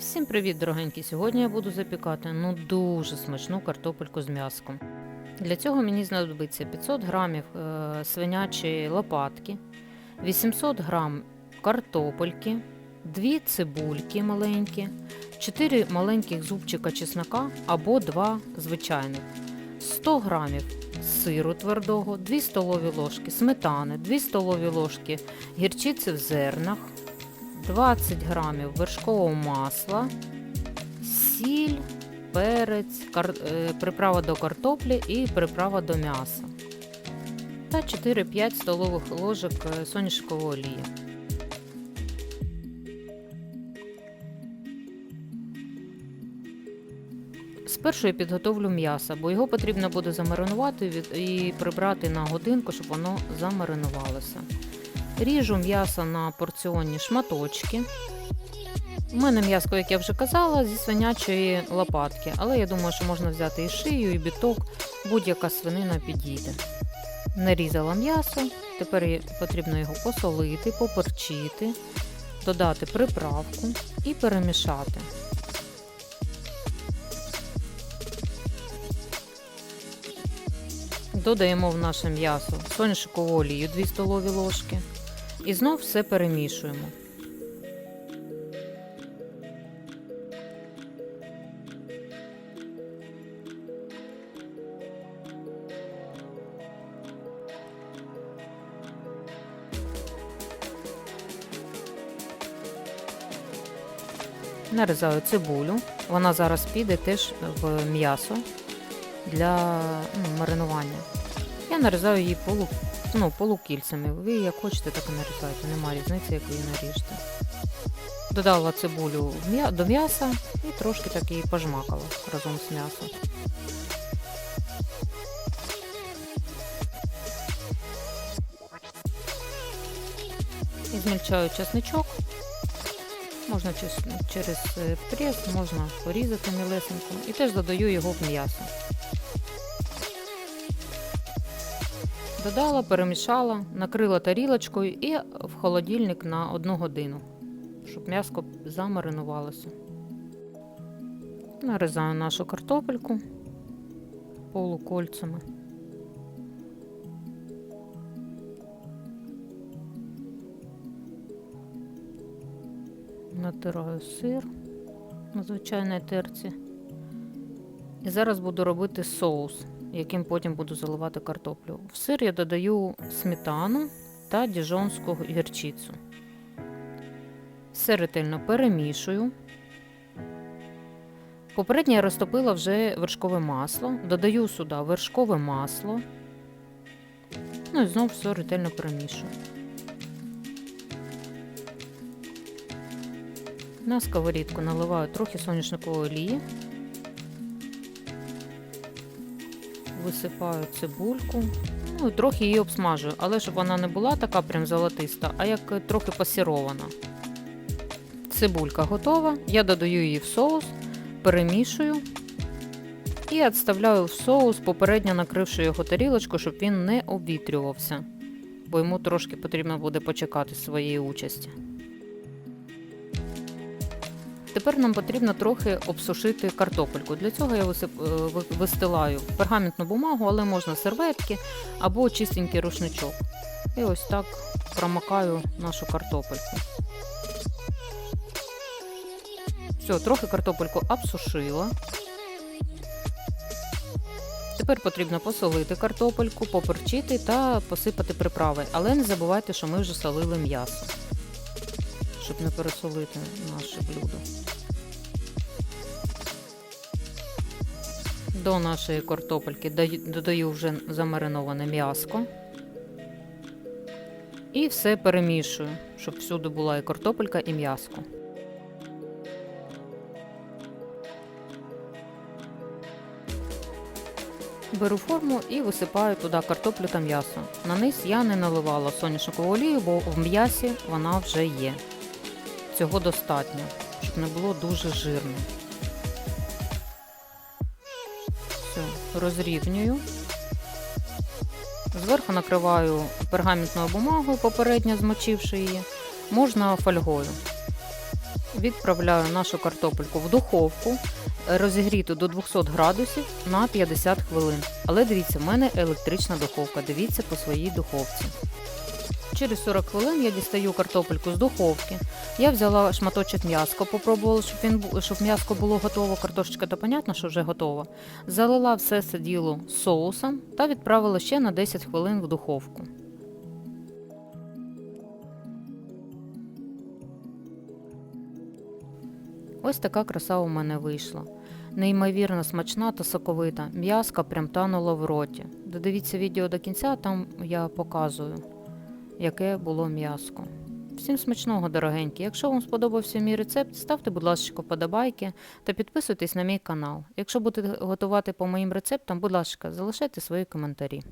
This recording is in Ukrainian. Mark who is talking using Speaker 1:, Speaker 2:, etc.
Speaker 1: Всім привіт, дорогенькі! Сьогодні я буду запікати ну дуже смачну картопельку з м'яском. Для цього мені знадобиться 500 грамів е, свинячої лопатки, 800 грам картопельки, 2 цибульки маленькі, 4 маленьких зубчика чеснока або 2 звичайних, 100 грамів сиру твердого, 2 столові ложки сметани, 2 столові ложки гірчиці в зернах, 20 грамів вершкового масла, сіль, перець, кар... е, приправа до картоплі і приправа до м'яса. Та 4-5 столових ложок е, соняшникової олії. Спершу я підготовлю м'ясо, бо його потрібно буде замаринувати і прибрати на годинку, щоб воно замаринувалося. Ріжу м'ясо на порціонні шматочки. У мене м'яско, як я вже казала, зі свинячої лопатки, але я думаю, що можна взяти і шию, і біток, будь-яка свинина підійде. Нарізала м'ясо, тепер потрібно його посолити, поперчити, додати приправку і перемішати. Додаємо в наше м'ясо соняшникову олію 2 столові ложки. І знов все перемішуємо. Нарізаю цибулю. Вона зараз піде теж в м'ясо для ну, маринування. Я нарізаю її полу, ну, полукільцями. Ви як хочете, так і нарізайте. Нема різниці, як ви її наріжете. Додала цибулю до м'яса і трошки так її пожмакала разом з м'ясом. І змільчаю чесничок. Можна через прес, можна порізати мілесенько. І теж додаю його в м'ясо. Додала, перемішала, накрила тарілочкою і в холодильник на одну годину, щоб м'яско замаринувалося. Нарізаю нашу картопельку полукольцями. Натираю сир на звичайній терці. І зараз буду робити соус, яким потім буду заливати картоплю. В сир я додаю сметану та діжонську гірчицю. Все ретельно перемішую. Попередньо я розтопила вже вершкове масло, додаю сюди вершкове масло. Ну і знову все ретельно перемішую. На сковорідку наливаю трохи соняшникової олії. Висипаю цибульку. Ну трохи її обсмажую, але щоб вона не була така прям золотиста, а як е, трохи пасірована. Цибулька готова. Я додаю її в соус, перемішую і відставляю в соус, попередньо накривши його тарілочку, щоб він не обвітрювався, бо йому трошки потрібно буде почекати своєї участі. Тепер нам потрібно трохи обсушити картопельку. Для цього я е, вистилаю пергаментну бумагу, але можна серветки або чистенький рушничок. І ось так промокаю нашу картопельку. Все, трохи картопельку обсушила. Тепер потрібно посолити картопельку, поперчити та посипати приправи. Але не забувайте, що ми вже солили м'ясо, щоб не пересолити наше блюдо. До нашої картопельки додаю вже замариноване м'яско. І все перемішую, щоб всюди була і картопелька, і м'яско. Беру форму і висипаю туди картоплю та м'ясо. На низ я не наливала соняшникову олію, бо в м'ясі вона вже є. Цього достатньо, щоб не було дуже жирно. Розрівнюю. Зверху накриваю пергаментною бумагою, попередньо змочивши її, можна фольгою. відправляю нашу картопельку в духовку, розігріту до 200 градусів на 50 хвилин. Але дивіться, в мене електрична духовка. Дивіться по своїй духовці. Через 40 хвилин я дістаю картопельку з духовки. Я взяла шматочок м'яска, попробувала, щоб він щоб м'яско було готово. Картошечка то понятно, що вже готова. Залила все це діло соусом та відправила ще на 10 хвилин в духовку. Ось така краса у мене вийшла. Неймовірно смачна та соковита. М'яска прям танула в роті. Додивіться відео до кінця, там я показую, яке було м'яско. Всім смачного, дорогенькі. Якщо вам сподобався мій рецепт, ставте, будь ласка, вподобайки та підписуйтесь на мій канал. Якщо будете готувати по моїм рецептам, будь ласка, залишайте свої коментарі.